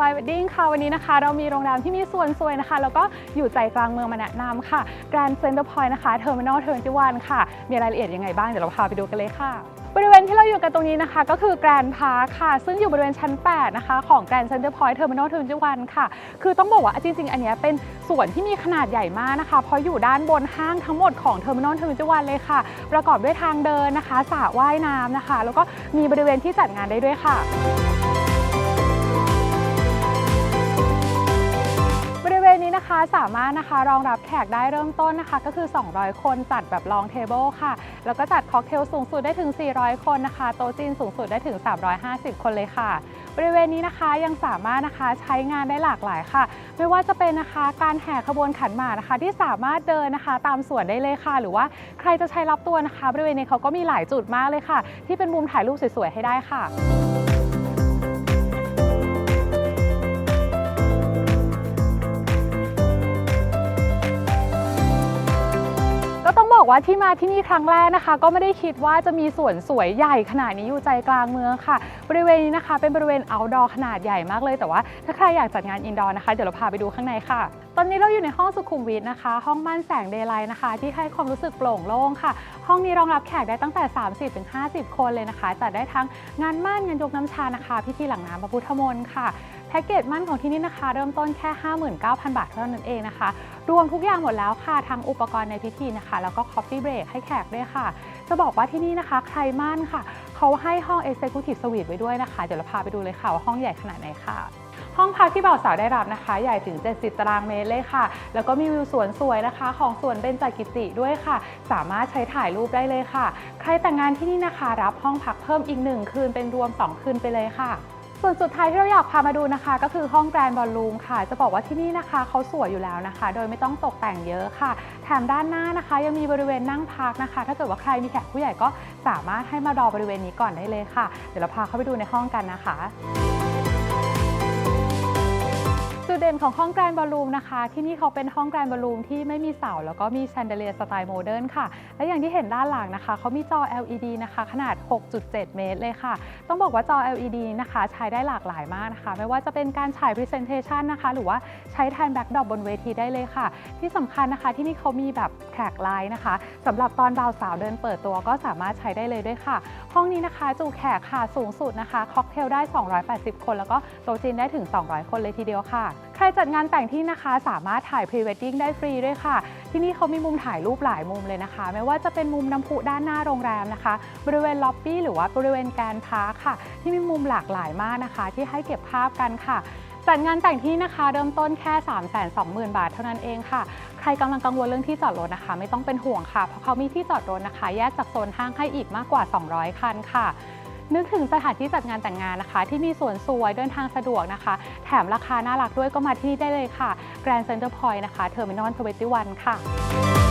บายเวดดิ้งค่ะวันนี้นะคะ เรามีโรงแรมที่มีส่วนสวยนะคะ แล้วก็อยู่ใจกลางเมืองมาแนะนำค่ะ Grand Center Point นะคะ Terminal 21ค่ะ มีรายละเอียดยังไงบ้าง เดี๋ยวเราพาไปดูกันเลยค่ะบริเวณที่เราอยู่กันตรงนี้นะคะ ก็คือ Grand Park ค่ะ ซึ่งอยู่บริเวณชั้น 8 นะคะ ของ Grand Center Point Terminal 21ค่ะ คือต้องบอกว่าจริง ๆ อันนี้เป็นส่วนที่มีขนาดใหญ่มากนะคะ เพราะอยู่ด้านบนห้างทั้งหมดของ Terminal 21เลยค่ะ ประกอบด้วยทางเดินนะคะสระว่ายน้ำนะคะ แล้วก็มีบริเวณที่จัดงานได้ด้วยค่ะ นะคะสามารถนะคะรองรับแขกได้เริ่มต้นนะคะ ก็คือ 200 คนจัดแบบลองเทเบิลค่ะ แล้วก็จัดค็อกเทลสูงสุดได้ถึง 400 คนนะคะ โต๊ะจีนสูงสุดได้ถึง 350 คนเลยค่ะ บริเวณนี้นะคะยังสามารถนะคะใช้งานได้หลากหลายค่ะ ไม่ว่าจะเป็นนะคะการแห่ขบวนขันหมากนะคะ ที่สามารถเดินนะคะ ตามสวนได้เลยค่ะ หรือว่าใครจะใช้รับตัวนะคะ บริเวณนี้เขาก็มีหลายจุดมากเลยค่ะ ที่เป็นมุมถ่ายรูปสวยๆให้ได้ค่ะ บอกว่าที่มาที่นี่ครั้งแรกนะคะ ก็ไม่ได้คิดว่าจะมีสวนสวยใหญ่ขนาดนี้อยู่ใจกลางเมืองค่ะ บริเวณนี้นะคะ เป็นบริเวณ outdoor ขนาดใหญ่มากเลย แต่ว่าถ้าใครอยากจัดงาน indoor นะคะ เดี๋ยวเราพาไปดูข้างในค่ะ ตอนนี้เราอยู่ในห้องสุขุมวิทนะคะ ห้องม่านแสงเดย์ไลท์นะคะ ที่ให้ความรู้สึกโปร่งโล่งค่ะ ห้องนี้รองรับแขกได้ตั้งแต่ 30-50 คนเลยนะคะจัดได้ทั้งงานม่านงานยกน้ำชานะคะ พิธีหลังน้ำพระพุทธมนต์ค่ะแพ็กเกจมั่นของที่นี่นะคะ เริ่มต้นแค่ 59,000 บาทเท่านั้นเองนะคะ รวมทุกอย่างหมดแล้วค่ะทั้งอุปกรณ์ในพิธีนะคะ แล้วก็ Coffee Break ให้แขกด้วยค่ะ จะบอกว่าที่นี่นะคะ ใครมั่นค่ะ เขาให้ห้อง Executive Suite ไว้ด้วยนะคะ เดี๋ยวเราพาไปดูเลยค่ะว่าห้องใหญ่ขนาดไหนค่ะ ห้องพักที่บ่าวสาวได้รับนะคะ ใหญ่ถึง 70 ตารางเมตรเลยค่ะ แล้วก็มีวิวสวนสวยนะคะ ของสวนเบญจกิติด้วยค่ะ สามารถใช้ถ่ายรูปได้เลยค่ะ ใครแต่งงานที่นี่นะคะ รับห้องพักเพิ่มอีก 1 คืนเป็นรวม 2 คืนไปเลยค่ะส่วนสุดท้ายที่เราอยากพามาดูนะคะ ก็คือห้องแกรนด์บอลลูมค่ะ จะบอกว่าที่นี่นะคะเขาสวยอยู่แล้วนะคะ โดยไม่ต้องตกแต่งเยอะค่ะ แถมด้านหน้านะคะ ยังมีบริเวณนั่งพักนะคะ ถ้าเกิดว่าใครมีแขกผู้ใหญ่ก็สามารถให้มารอบริเวณนี้ก่อนได้เลยค่ะ เดี๋ยวเราพาเข้าไปดูในห้องกันนะคะ ดเด่นของห้องแกรนบอลลูมนะคะ ที่นี่เขาเป็นห้องแกรนบอลลูมที่ไม่มีเสา แล้วก็มีแชนเดเลียร์สไตล์โมเดิร์นค่ะ และอย่างที่เห็นด้านหลังนะคะ เขามีจอ LED นะคะ ขนาด 6.7 เมตรเลยค่ะ ต้องบอกว่าจอ LED นะคะ ใช้ได้หลากหลายมากนะคะ ไม่ว่าจะเป็นการฉาย Presentation นะคะ หรือว่าใช้แทนแบ็กดรอปบนเวทีได้เลยค่ะ ที่สำคัญนะคะที่นี่เขามีแบบแท็กไลน์นะคะสำหรับตอนบ่าวสาวเดินเปิดตัวก็สามารถใช้ได้เลยด้วยค่ะ ห้องนี้นะคะจุแขกค่ะสูงสุดนะคะค็อกเทลได้ 280 คน แล้วก็โต๊ะจีนได้ถึง 200 คนเลยทีเดียวค่ะ ใครจัดงานแต่งที่นะคะสามารถถ่ายพรีเวดดิ้งได้ฟรีด้วยค่ะ ที่นี่เขามีมุมถ่ายรูปหลายมุมเลยนะคะ ไม่ว่าจะเป็นมุมน้ำพุด้านหน้าโรงแรมนะคะ บริเวณล็อบบี้หรือว่าบริเวณแกนพาร์คค่ะ ที่มีมุมหลากหลายมากนะคะ ที่ให้เก็บภาพกันค่ะจัดงานแต่งที่นะคะเริ่มต้นแค่ 3 2 0 0 0 0 บาทเท่านั้นเองค่ะ ใครกำลังกังวลเรื่องที่จอดรถนะคะ ไม่ต้องเป็นห่วงค่ะ เพราะเขามีที่จอดรถนะคะ แยกจากโซนห้างให้อีกมากกว่า 200 คันค่ะ นึกถึงสถานที่จัดงานแต่งงานนะคะ ที่มีสวนสวยเดินทางสะดวกนะคะ แถมราคาน่ารักด้วยก็มาที่นี่ได้เลยค่ะ Grand Center Point นะคะ Terminal 21 ค่ะ